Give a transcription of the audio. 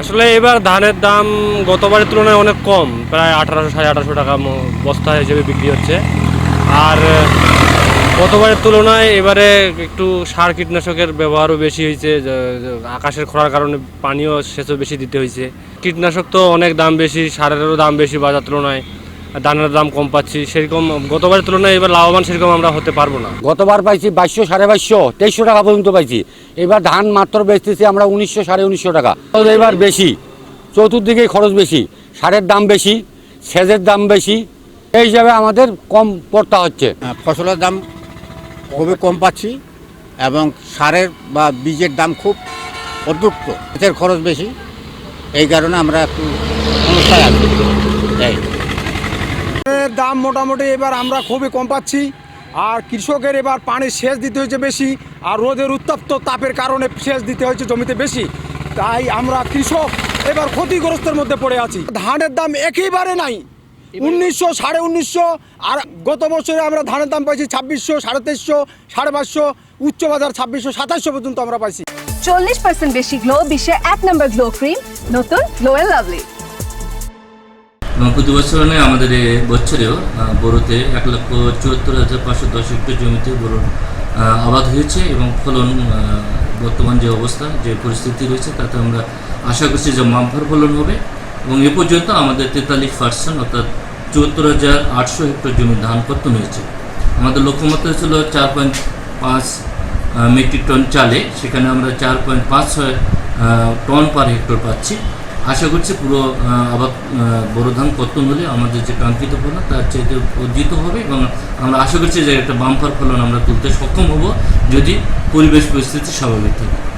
আসলে এবার ধানের দাম গতবারের তুলনায় অনেক কম, প্রায় আঠারোশো, সাড়ে আঠারোশো টাকা বস্তা হিসেবে বিক্রি হচ্ছে। আর, গতবারের তুলনায় এবারে একটু সার কীটনাশকের ব্যবহারও বেশি হয়েছে আকাশের খরার কারণে পানীয় সেচও বেশি দিতে হয়েছে। কীটনাশক তো অনেক দাম বেশি, সারেরও দাম বেশি বাজার তুলনায়। ধানের দাম কম পাচ্ছি সেরকম গতবারের তুলনায় এবার লাভবান সেরকম আমরা হতে পারব না। গতবার পাইছি বাইশশো সাড়ে বাইশশো তেইশশো টাকা পর্যন্ত পাইছি। এবার ধান মাত্র বেচতেছি আমরা উনিশশো সাড়ে উনিশশো টাকা। তো এবার বেশি চতুর্দিকেই খরচ বেশি সারের দাম বেশি সেচের দাম বেশি এই হিসাবে আমাদের কম পড়তা হচ্ছে। ফসলের দাম খুবই কম পাচ্ছি এবং সারের বা বীজের দাম খুব অদ্যুক্ত এর খরচ বেশি এই কারণে আমরা একটু সমস্যায় আছি। দাম মোটামুটি এবার আমরা খুবই কম পাচ্ছি। আর কৃষকের এবার পানি সেচ দিতে হয়েছে বেশি, আর রোদের উত্তপ্ত তাপের কারণে সেচ দিতে হয়েছে জমিতে বেশি। তাই আমরা কৃষক এবার ক্ষতিগ্রস্তের মধ্যে পড়ে আছি। ধানের দাম একেবারে নাই। উনিশশো সাড়ে উনিশশো, আর গত বছরে আমরা ধানের দাম পাইছি ছাব্বিশশো সাড়ে তেইশশো, সাড়ে পাঁচশো উচ্চ বাজার ছাব্বিশশো সাতাশশো পর্যন্ত আমরা পাইছি। চল্লিশ পার্সেন্ট বেশি গ্লো বিশ্বের এক নম্বর গ্লো ক্রিম, নতুন গ্লো লাভলি। এবং প্রতি বছর নয়, আমাদের এ বছরেও বোরোতে এক লক্ষ চুয়াত্তর হাজার পাঁচশো দশ হেক্টর জমিতে বোরো আবাদ হয়েছে এবং ফলন বর্তমান যে অবস্থা, যে পরিস্থিতি রয়েছে, তাতে আমরা আশা করছি যে মাম্পার ফলন হবে। এবং এ পর্যন্ত আমাদের তেতাল্লিশ পার্সেন্ট, অর্থাৎ চুয়াত্তর হাজার আটশো হেক্টর জমি ধান কর্তন হয়েছে। আমাদের লক্ষ্যমাত্রা ছিল চার পয়েন্ট পাঁচ মেট্রিক টন চালে, সেখানে আমরা চার পয়েন্ট পাঁচ ছয় টন পার হেক্টর পাচ্ছি। আশা করছি পুরো আবার বড় ধান কর্তন হলে আমাদের যে কাঙ্ক্ষিত ফলন, তার চাইতে অর্জিত হবে এবং আমরা আশা করছি যে একটা বাম্পার ফলন আমরা তুলতে সক্ষম হব যদি পরিবেশ পরিস্থিতি স্বাভাবিক থাকে।